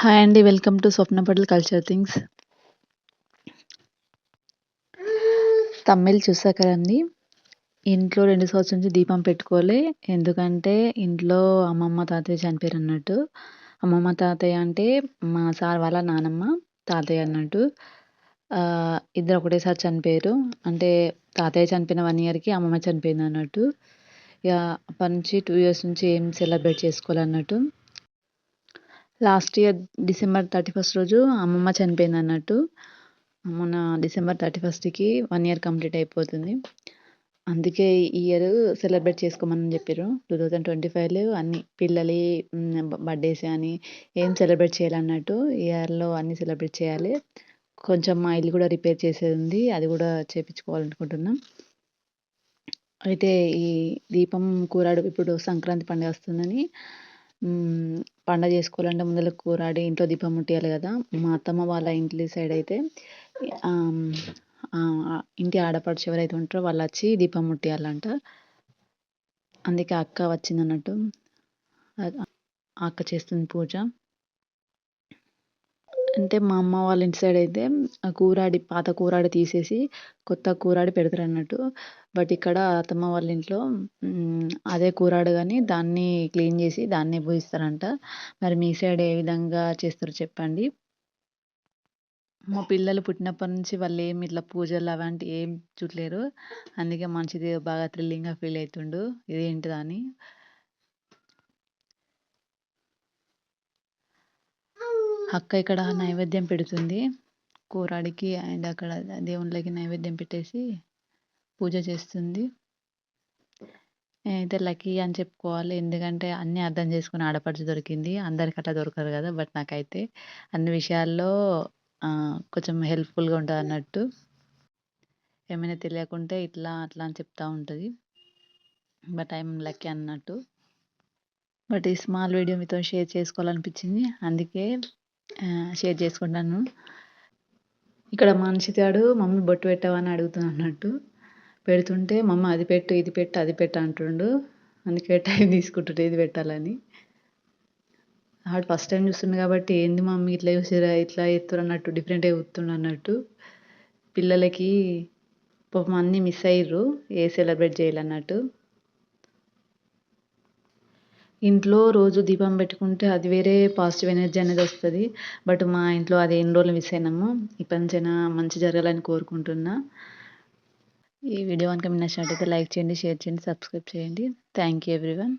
Hi అండి. Welcome to Swapnapatal culture things. తమ్మిళ్ చూసా కదండి ఇంట్లో రెండు సంవత్సరం నుంచి దీపం పెట్టుకోలే. ఎందుకంటే ఇంట్లో అమ్మమ్మ, తాతయ్య చనిపోయారు అన్నట్టు అమ్మమ్మ, తాతయ్య అంటే మా సార్ వాళ్ళ నానమ్మ, తాతయ్య అన్నట్టు. ఇద్దరు ఒకటేసారి చనిపోయారు. అంటే తాతయ్య చనిపోయిన వన్ ఇయర్‌కి అమ్మమ్మ చనిపోయింది అన్నట్టు ఇక అప్పటి నుంచి టూ ఇయర్స్ నుంచి ఏం సెలబ్రేట్ చేసుకోవాలన్నట్టు లాస్ట్ ఇయర్ డిసెంబర్ 31 రోజు అమ్మమ్మ చనిపోయింది అన్నట్టు మొన్న డిసెంబర్ 31కి 1 ఇయర్ కంప్లీట్ అయిపోతుంది. అందుకే ఈ ఇయర్ సెలబ్రేట్ చేసుకోమని చెప్పారు చెప్పిర్రు. 2025లో అన్ని పిల్లలి అన్ని బ బర్త్‌డేస్ అని ఏం సెలబ్రేట్ చేయాలన్నట్టు. ఈ ఇయర్‌లో అన్నీ సెలబ్రేట్ చేయాలి. కొంచెం మా ఇల్లు కూడా రిపేర్ చేసేది ఉంది అది కూడా చేపించుకోవాలనుకుంటున్నాం. అయితే ఈ దీపం కూరాడు ఇప్పుడు సంక్రాంతి పండుగ వస్తుందని పండగ చేసుకోవాలంటే ముందల కూరాడి ఇంట్లో దీపం ముట్టియాలి కదా! మా అత్తమ్మ వాళ్ళ ఇంటి సైడ్ అయితే ఇంటి ఆడపడుచు ఎవరైతే ఉంటారో వాళ్ళు వచ్చి దీపం ముట్టియాలంట. అందుకే అక్క వచ్చిందన్నట్టు. అన్నట్టు అక్క చేస్తుంది పూజ. అంటే మా అమ్మ వాళ్ళ ఇంటి సైడ్ అయితే కూరాడి పాత కూరాడి తీసేసి కొత్త కూరాడి పెడతారు అన్నట్టు బట్ ఇక్కడ అత్తమ్మ వాళ్ళ ఇంట్లో అదే కూరాడు కానీ దాన్ని క్లీన్ చేసి దాన్నే పూజిస్తారంట. మరి మీ సైడ్ ఏ విధంగా చేస్తారో చెప్పండి. మా పిల్లలు పుట్టినప్పటి నుంచి వాళ్ళు ఏమి ఇట్లా పూజలు అలాంటివి ఏం చూడలేరు. అందుకే మనిషిది బాగా థ్రిల్లింగ్‌గా ఫీల్ అవుతుండు ఇదేంటిదని అక్క ఇక్కడ నైవేద్యం పెడుతుంది. కూరాడికి అండ్ అక్కడ దేవుళ్ళకి నైవేద్యం పెట్టేసి పూజ చేస్తుంది. అయితే లక్కీ అని చెప్పుకోవాలి. ఎందుకంటే అన్నీ అర్థం చేసుకుని ఆడపడుచు దొరికింది. అందరికి అట్లా దొరకరు కదా! బట్ నాకైతే అన్ని విషయాల్లో కొంచెం హెల్ప్‌ఫుల్‌గా ఉంటుంది అన్నట్టు ఏమైనా తెలియకుంటే ఇట్లా, అట్లా అని చెప్తూ ఉంటుంది బట్ ఐఎమ్ లక్కీ అన్నట్టు. బట్ ఈ స్మాల్ వీడియో మీతో షేర్ చేసుకోవాలనిపించింది. అందుకే షేర్ చేసుకుంటాను ఇక్కడ మనిషి తాడు మమ్మీ బొట్టు పెట్టావని అడుగుతున్నా అన్నట్టు పెడుతుంటే మమ్మ అది పెట్టు, ఇది పెట్టు, అది పెట్టు అంటుండు. అందుకే టైం తీసుకుంటుండే ఇది పెట్టాలని. ఆడు ఫస్ట్ టైం చూస్తుండే కాబట్టి ఏంది మమ్మీ ఇట్లా చూసిరా ఇట్లా ఎత్తురు అన్నట్టు డిఫరెంట్‌గా ఎత్తుండు అన్నట్టు. పిల్లలకి పాపం అన్నీ మిస్ అయ్యిర్రు. ఏ సెలబ్రేట్ చేయాలన్నట్టు. ఇంట్లో రోజు దీపం పెట్టుకుంటే అది వేరే పాజిటివ్ ఎనర్జీ అనేది వస్తుంది బట్ మా ఇంట్లో అది ఎన్ని రోజులు మిస్ అయినాము ఇప్పటి నుంచైనా మంచి జరగాలని కోరుకుంటున్నా. ఈ వీడియో కనుక మీకు నచ్చినట్టయితే లైక్ చేయండి, షేర్ చేయండి, సబ్స్క్రైబ్ చేయండి. Thank you everyone.